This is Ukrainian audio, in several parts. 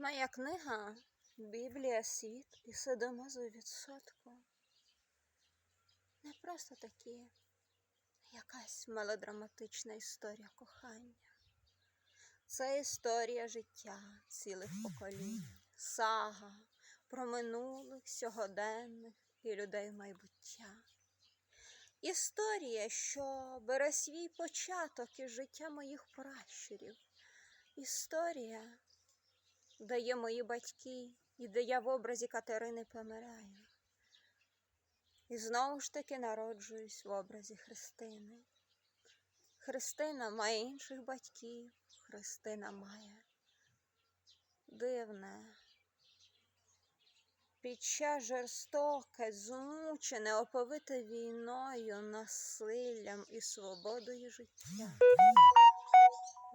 Моя книга Біблія світ і садомазу відсотку. Не просто такі якась мелодраматична історія кохання. Це історія життя цілих поколінь, сага про минулих, сьогоденних і людей майбуття. Історія, що бере свій початок із життя моїх пращурів. Історія, де є мої батьки і де я в образі Катерини помираю. І знову ж таки народжуюсь в образі Христини. Христина має інших батьків, Христина має дивне. Під час жорстоке, змучене, оповите війною, насиллям і свободою життя.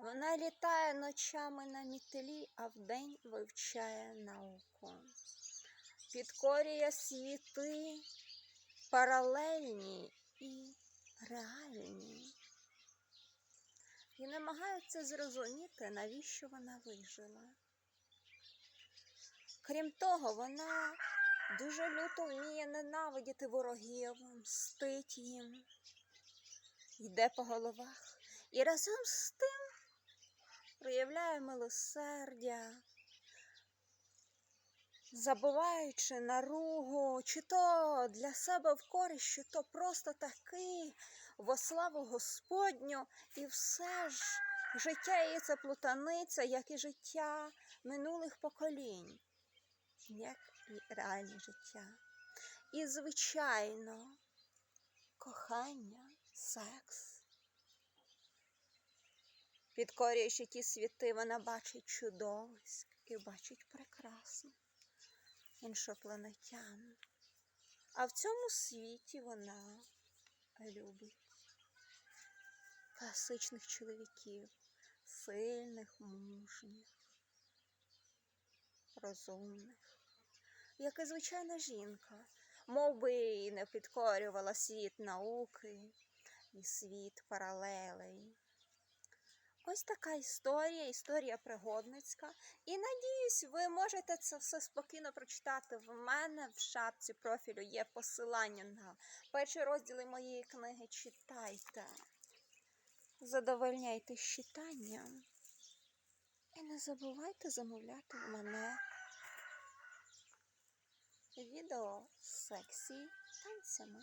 Вона літає ночами на мітелі, а вдень вивчає науку. Підкорює світи паралельні і реальні. І намагається зрозуміти, навіщо вона вижила. Крім того, вона дуже люто вміє ненавидіти ворогів, мстить їм, йде по головах і разом з тим проявляє милосердя, забуваючи наругу, чи то для себе в користь, чи то просто таки во славу Господню, і все ж життя її це плутаниця, як і життя минулих поколінь, як і реальне життя. І, звичайно, кохання, секс. Підкорюючи ті світи, вона бачить чудовиськ і бачить прекрасно іншопланетян. А в цьому світі вона любить класичних чоловіків, сильних, мужніх, розумних, як і звичайна жінка, мов би і не підкорювала світ науки і світ паралелей. Ось така історія, історія пригодницька. І надіюсь, ви можете це все спокійно прочитати. В мене в шапці профілю є посилання на перші розділи моєї книги. Читайте, задовольняйтесь читанням. І не забувайте замовляти в мене відео з сексі танцями.